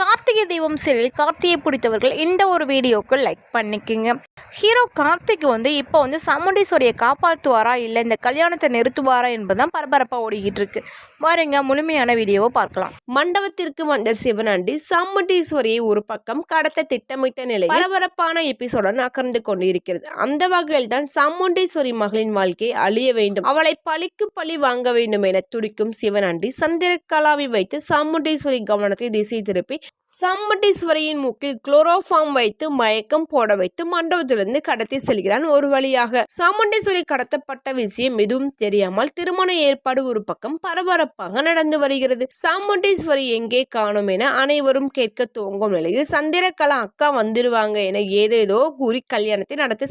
கார்த்திகை தெய்வம் சீரியல் கார்த்திகை பிடித்தவர்கள் இந்த ஒரு வீடியோக்கு லைக் பண்ணிக்கோங்க. ஹீரோ கார்த்திக் வந்து இப்போ வந்து சாமுண்டீஸ்வரியை காப்பாற்றுவாரா இல்லை இந்த கல்யாணத்தை நிறுத்துவாரா? என்பதுதான் பரபரப்பாக ஓடிக்கிட்டு இருக்கு. பாருங்க முழுமையான வீடியோவை பார்க்கலாம். மண்டபத்திற்கு வந்த சிவனாண்டி சாமுண்டீஸ்வரியை ஒரு பக்கம் கடத்த திட்டமிட்ட நிலை பரபரப்பான அகர்ந்து கொண்டு கொண்டிருக்கிறது. அந்த வகையில் தான் சாமுண்டீஸ்வரி மகளின் வாழ்க்கை அழிய வேண்டும் அவளை பழிக்கு பழி வாங்க வேண்டும் என துடிக்கும் சிவனாண்டி சந்திரகலாவை வைத்து சாமுண்டீஸ்வரி கவனத்தை திசை திருப்பி சாமுண்டீஸ்வரியின் மூக்கில் குளோரோஃபார்ம் வைத்து மயக்கம் போட வைத்து மண்டபத்திலிருந்து கடத்தி செல்கிறான் ஒரு வழியாக. சாமுண்டீஸ்வரி கடத்தப்பட்ட விஷயம் எதுவும் தெரியாமல் திருமண ஏற்பாடு ஒரு பக்கம் பரபரப்பாக நடந்து வருகிறது. சாமுண்டீஸ்வரி எங்கே காணும் என அனைவரும் கேட்க துவங்கும் நிலையில் சந்திரகலா அக்கா வந்துருவாங்க என ஏதேதோ கூறி கல்யாணத்தை நடத்த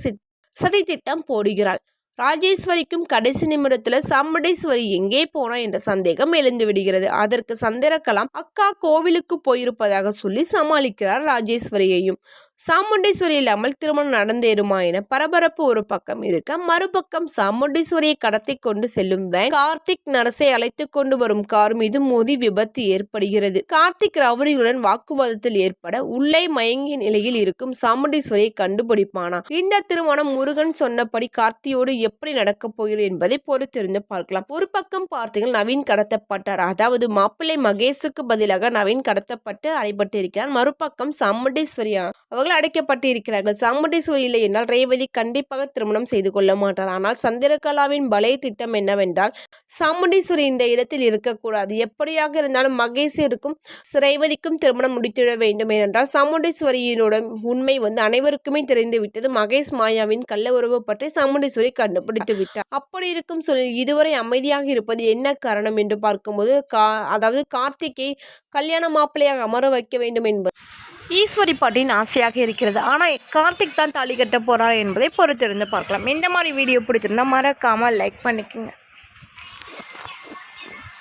சதி திட்டம் போடுகிறாள். ராஜேஸ்வரிக்கும் கடைசி நிமிடத்துல சாமுண்டீஸ்வரி எங்கே போனா என்ற சந்தேகம் எழுந்து விடுகிறது. அதற்கு சந்திரகலாம் அக்கா கோவிலுக்கு போயிருப்பதாக சொல்லி சமாளிக்கிறார் ராஜேஸ்வரியையும். சாமுண்டீஸ்வரி இல்லாமல் திருமணம் நடந்தேறுமா என பரபரப்பு ஒரு பக்கம் இருக்க மறுபக்கம் சாமுண்டீஸ்வரியை கடத்தி கொண்டு செல்லும் வேன் கார்த்திக் நரசை அழைத்து கொண்டு வரும் கார் மீது மோதி விபத்து ஏற்படுகிறது. கார்த்திக் ரவுடிகளுடன் வாக்குவாதத்தில் ஏற்பட உள்ளே மயங்கிய நிலையில் இருக்கும் சாமுண்டீஸ்வரியை கண்டுபிடிப்பானா? இந்த திருமணம் முருகன் சொன்னபடி கார்த்தியோடு எப்படி நடக்கப் போகிறது என்பதை பொறுத்திருந்து பார்க்கலாம். ஒரு பக்கம் பார்த்தீர்கள் நவீன் கடத்தப்பட்டார். அதாவது மாப்பிள்ளை மகேஷுக்கு பதிலாக நவீன் கடத்தப்பட்டு அடைபட்டு இருக்கிறார் மறுபக்கம் சாமுண்டீஸ்வரி அவர்கள் அடைக்கப்பட்டு இருக்கிறார்கள் சாமுண்டீஸ்வரி இல்லை என்றால் ரேவதி கண்டிப்பாக திருமணம் செய்து கொள்ள மாட்டார். ஆனால் சந்திரகலாவின் பலே திட்டம் என்னவென்றால் சாமுண்டீஸ்வரி இந்த இடத்தில் இருக்கக்கூடாது. எப்படியாக இருந்தாலும் மகேஷருக்கும் ரேவதிக்கும் திருமணம் முடித்திட வேண்டும். ஏனென்றால் சாமுண்டீஸ்வரியினோட உண்மை வந்து அனைவருக்குமே தெரிந்துவிட்டது. மகேஷ் மாயாவின் கள்ள உறவு பற்றி சாமுண்டீஸ்வரி கண்டுபிடித்து விட்டார். அப்படி இருக்கும் சூழல் இதுவரை அமைதியாக இருப்பது என்ன காரணம் என்று பார்க்கும்போது கா அதாவது கார்த்திகை கல்யாண மாப்பிள்ளையாக அமர வைக்க வேண்டும் என்பது ஈஸ்வரி பாட்டின் ஆசையாக இருக்கிறது. ஆனால் கார்த்திக் தான் தாலி கட்ட போகிறார் என்பதை பொறுத்திருந்து பார்க்கலாம். இந்த மாதிரி வீடியோ பிடிச்சிருந்தா மறக்காமல் லைக் பண்ணிக்கோங்க.